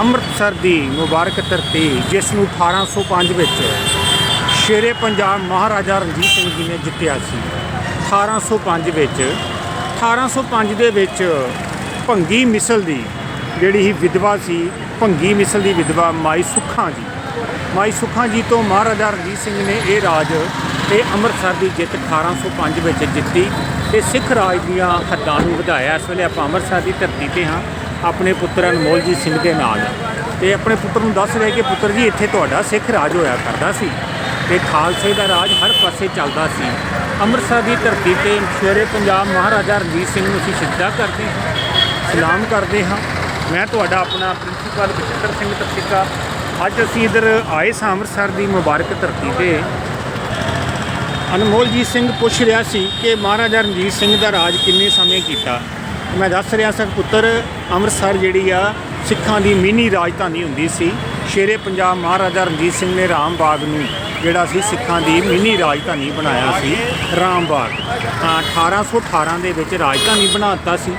ਅੰਮ੍ਰਿਤਸਰ ਦੀ ਮੁਬਾਰਕ ਧਰਤੀ, ਜਿਸ ਨੂੰ 1805 ਵਿੱਚ ਸ਼ੇਰੇ ਪੰਜਾਬ ਮਹਾਰਾਜਾ ਰਣਜੀਤ ਸਿੰਘ ਜੀ ਨੇ ਜਿੱਤਿਆ ਸੀ। 1805 ਵਿੱਚ 1805 ਦੇ ਵਿੱਚ ਭੰਗੀ ਮਿਸਲ ਦੀ ਜਿਹੜੀ ਹੀ ਵਿਧਵਾ ਸੀ, ਭੰਗੀ ਮਿਸਲ ਦੀ ਵਿਧਵਾ ਮਾਈ ਸੁੱਖਾਂ ਜੀ। ਮਾਈ ਸੁੱਖਾਂ ਜੀ ਤੋਂ ਮਹਾਰਾਜਾ ਰਣਜੀਤ ਸਿੰਘ ਨੇ ਇਹ ਰਾਜ ਤੇ ਅੰਮ੍ਰਿਤਸਰ ਦੀ ਜਿੱਤ 1805 ਵਿੱਚ ਜਿੱਤੀ ਤੇ ਸਿੱਖ ਰਾਜ ਦੀਆਂ ਹੱਦਾਂ ਨੂੰ ਵਧਾਇਆ। ਇਸ ਵੇਲੇ ਆਪਾਂ ਅੰਮ੍ਰਿਤਸਰ ਦੀ ਧਰਤੀ ਤੇ ਹਾਂ। ਆਪਣੇ ਪੁੱਤਰ ਅਨਮੋਲਜੀਤ ਸਿੰਘ ਦੇ ਨਾਲ। ਤੇ ਆਪਣੇ ਪੁੱਤਰ ਨੂੰ ਦੱਸ ਰਿਹਾ ਕਿ ਪੁੱਤਰ ਜੀ, ਇੱਥੇ ਤੁਹਾਡਾ ਸਿੱਖ ਰਾਜ ਹੋਇਆ ਕਰਦਾ ਸੀ ਤੇ ਖਾਲਸੇ ਦਾ ਰਾਜ ਹਰ ਪਾਸੇ ਚੱਲਦਾ ਸੀ। ਅੰਮ੍ਰਿਤਸਰ ਦੀ ਧਰਤੀ ਤੇ ਸ਼ੇਰੇ ਪੰਜਾਬ ਮਹਾਰਾਜਾ ਰਣਜੀਤ ਸਿੰਘ ਨੂੰ ਅਸੀਂ ਸਿੱਧਾ ਕਰਦੇ ਹਾਂ, ਸਲਾਮ ਕਰਦੇ ਹਾਂ। ਮੈਂ ਤੁਹਾਡਾ ਆਪਣਾ ਪ੍ਰਿੰਸੀਪਲ ਬਚਿੱਤਰ ਸਿੰਘ ਤਪਸਿਕਾ ਅੱਜ ਅਸੀਂ ਇਧਰ ਆਏ ਸਾਂ ਅੰਮ੍ਰਿਤਸਰ ਦੀ ਮੁਬਾਰਕ ਧਰਤੀ ਤੇ। ਅਨਮੋਲਜੀਤ ਸਿੰਘ ਪੁੱਛ ਰਿਹਾ ਸੀ ਕਿ ਮਹਾਰਾਜਾ ਰਣਜੀਤ ਸਿੰਘ ਦਾ ਰਾਜ ਕਿੰਨੇ ਸਮੇਂ ਕੀਤਾ? ਮੈਂ ਦੱਸ ਰਿਹਾ ਸਾਂ ਪੁੱਤਰ, ਅੰਮ੍ਰਿਤਸਰ ਜਿਹੜੀ ਆ, ਸਿੱਖਾਂ ਦੀ ਮਿੰਨੀ ਰਾਜਧਾਨੀ ਹੁੰਦੀ ਸੀ। ਸ਼ੇਰੇ ਪੰਜਾਬ ਮਹਾਰਾਜਾ ਰਣਜੀਤ ਸਿੰਘ ਨੇ ਰਾਮ ਬਾਗ ਨੂੰ ਜਿਹੜਾ ਸੀ, ਸਿੱਖਾਂ ਦੀ ਮਿੰਨੀ ਰਾਜਧਾਨੀ ਬਣਾਇਆ ਸੀ ਰਾਮ ਬਾਗ ਤਾਂ 1818 ਦੇ ਵਿੱਚ ਰਾਜਧਾਨੀ ਬਣਾਤਾ ਸੀ।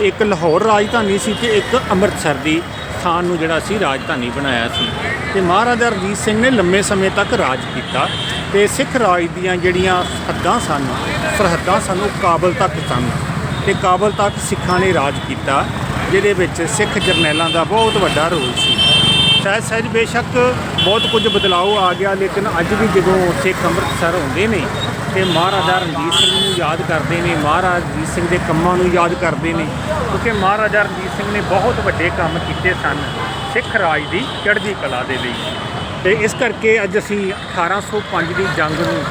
ਇੱਕ ਲਾਹੌਰ ਰਾਜਧਾਨੀ ਸੀ ਤੇ ਇੱਕ ਅੰਮ੍ਰਿਤਸਰ ਦੀ ਸਥਾਨ ਨੂੰ ਜਿਹੜਾ ਸੀ, ਰਾਜਧਾਨੀ ਬਣਾਇਆ ਸੀ। ਤੇ ਮਹਾਰਾਜਾ ਰਣਜੀਤ ਸਿੰਘ ਨੇ ਲੰਮੇ ਸਮੇਂ ਤੱਕ ਰਾਜ ਕੀਤਾ ਤੇ ਸਿੱਖ ਰਾਜ ਦੀਆਂ ਜਿਹੜੀਆਂ ਹੱਦਾਂ ਸਨ ਸਰਹੱਦਾਂ ਸਨ, ਉਹ ਕਾਬਲ ਤੱਕ ਸਨ। ਤੇ ਕਾਬਲ ਤੱਕ ਸਿੱਖਾਂ ਨੇ ਰਾਜ ਕੀਤਾ, ਜਿਹਦੇ ਵਿੱਚ ਸਿੱਖ ਜਰਨੈਲਾਂ ਦਾ ਬਹੁਤ ਵੱਡਾ ਰੋਲ ਸੀ। ਸਹਿਜ ਸਹਿਜ ਬੇਸ਼ੱਕ ਬਹੁਤ ਕੁਝ ਬਦਲਾਅ ਆ ਗਿਆ, ਲੇਕਿਨ ਅੱਜ ਵੀ ਜਦੋਂ ਸਿੱਖ ਅੰਮ੍ਰਿਤਸਰ ਆਉਂਦੇ ਨੇ ਤੇ ਮਹਾਰਾਜਾ ਰਣਜੀਤ ਸਿੰਘ ਨੂੰ ਯਾਦ ਕਰਦੇ ਨੇ, ਮਹਾਰਾਜਾ ਰਣਜੀਤ ਸਿੰਘ ਦੇ ਕੰਮਾਂ ਨੂੰ ਯਾਦ ਕਰਦੇ ਨੇ, ਕਿਉਂਕਿ ਮਹਾਰਾਜਾ ਰਣਜੀਤ ਸਿੰਘ ਨੇ ਬਹੁਤ ਵੱਡੇ ਕੰਮ ਕੀਤੇ ਸਨ ਸਿੱਖ ਰਾਜ ਦੀ ਚੜ੍ਹਦੀ ਕਲਾ ਦੇ ਲਈ। ਤੇ ਇਸ ਕਰਕੇ ਅੱਜ ਅਸੀਂ 1805 ਦੀ ਜੰਗ ਨੂੰ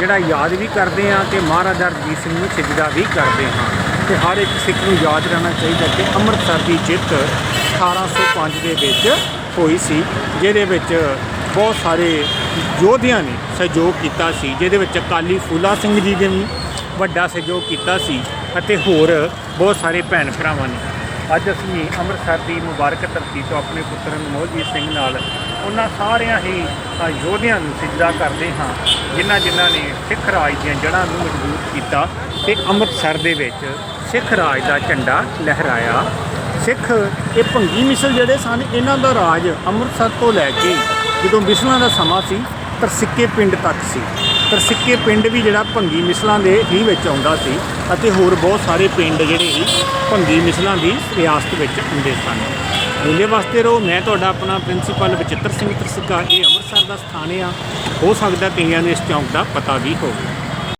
ਜਿਹੜਾ ਯਾਦ ਵੀ ਕਰਦੇ ਹਾਂ ਤੇ ਮਹਾਰਾਜਾ ਰਣਜੀਤ ਸਿੰਘ ਨੂੰ ਸਿਜਦਾ ਵੀ ਕਰਦੇ ਹਾਂ। ਤੇ ਹਰ ਇੱਕ ਸਿੱਖ ਨੂੰ ਯਾਦ ਰਹਿਣਾ ਚਾਹੀਦਾ ਕਿ ਅੰਮ੍ਰਿਤਸਰ ਦੀ ਜਿੱਤ 1805 ਦੇ ਵਿੱਚ ਹੋਈ ਸੀ, ਜਿਹਦੇ ਵਿੱਚ ਬਹੁਤ ਸਾਰੇ ਯੋਧਿਆਂ ਨੇ ਸਹਿਯੋਗ ਕੀਤਾ ਸੀ, ਜਿਹਦੇ ਵਿੱਚ ਅਕਾਲੀ ਫੂਲਾ ਸਿੰਘ ਜੀ ਨੇ ਵੀ ਵੱਡਾ ਸਹਿਯੋਗ ਕੀਤਾ ਸੀ ਅਤੇ ਹੋਰ ਬਹੁਤ ਸਾਰੇ ਭੈਣ ਭਰਾਵਾਂ ਨੇ। ਅੱਜ ਅਸੀਂ ਅੰਮ੍ਰਿਤਸਰ ਦੀ ਮੁਬਾਰਕ ਧਰਤੀ ਤੋਂ ਆਪਣੇ ਪੁੱਤਰ ਅਨਮੋਲਜੀਤ ਸਿੰਘ ਨਾਲ ਉਹਨਾਂ ਸਾਰਿਆਂ ਹੀ ਯੋਧਿਆਂ ਨੂੰ ਸਿਜਦਾ ਕਰਦੇ ਹਾਂ, ਜਿਨ੍ਹਾਂ ਜਿਨ੍ਹਾਂ ਨੇ ਸਿੱਖ ਰਾਜ ਦੀਆਂ ਜੜ੍ਹਾਂ ਨੂੰ ਮਜ਼ਬੂਤ ਕੀਤਾ ਤੇ ਅੰਮ੍ਰਿਤਸਰ ਦੇ ਵਿੱਚ ਸਿੱਖ ਰਾਜ ਦਾ ਝੰਡਾ ਲਹਿਰਾਇਆ। ਸਿੱਖ ਇਹ ਭੰਗੀ ਮਿਸਲ ਜਿਹੜੇ ਸਨ, ਇਹਨਾਂ ਦਾ ਰਾਜ ਅੰਮ੍ਰਿਤਸਰ ਤੋਂ ਲੈ ਕੇ ਜਦੋਂ ਮਿਸਲਾਂ ਦਾ ਸਮਾਂ ਸੀ, ਤਰਸਿੱਕੇ ਪਿੰਡ ਤੱਕ ਸੀ। ਤਰਸਿੱਕੇ ਪਿੰਡ ਵੀ ਜਿਹੜਾ ਭੰਗੀ ਮਿਸਲਾਂ ਦੇ ਹੀ ਵਿੱਚ ਆਉਂਦਾ ਸੀ ਅਤੇ ਹੋਰ ਬਹੁਤ ਸਾਰੇ ਪਿੰਡ ਜਿਹੜੇ ਸੀ, ਭੰਗੀ ਮਿਸਲਾਂ ਦੀ ਰਿਆਸਤ ਵਿੱਚ ਹੁੰਦੇ ਸਨ। ਮੇਲੇ ਵਾਸਤੇ ਰਹੋ, ਮੈਂ ਤੁਹਾਡਾ ਆਪਣਾ ਪ੍ਰਿੰਸੀਪਲ ਬਚਿੱਤਰ ਸਿੰਘ ਤਰਸਿੱਕਾ। ਇਹ ਅੰਮ੍ਰਿਤਸਰ ਦਾ ਸਥਾਨ ਆ। ਹੋ ਸਕਦਾ ਕਈਆਂ ਨੂੰ ਇਸ ਚੌਂਕ ਦਾ ਪਤਾ ਵੀ ਹੋਵੇ।